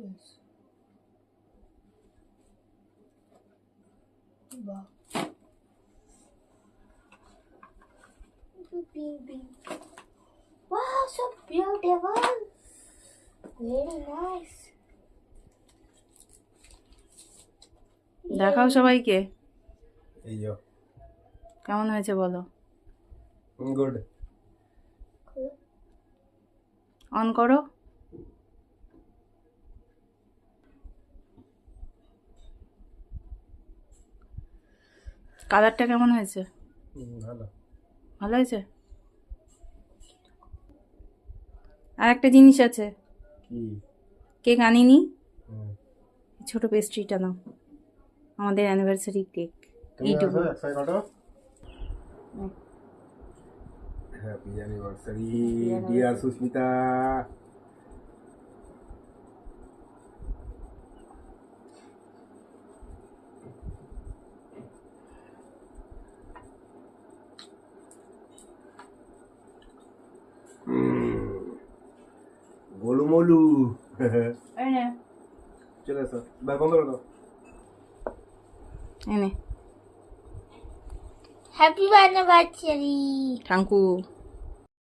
Yes. Wow. Pink, pink. Wow, so beautiful. Very nice. দেখাও সবাইকে এই যো কেমন হয়েছে বলো গুড অন করো কালারটা কেমন হয়েছে? ভালো। ভালো হয়েছে? আর একটা জিনিস আছে। কেক আনিনি। ছোট পেস্ট্রিটা নাও। আমাদের অ্যানিভার্সারি কেক এইটুকু। Happy anniversary dear Susmita. গোলুমলু চলে এসো ব্যাগ বন্ধ করে দাও এনে Happy anniversary. ঠাঙ্কু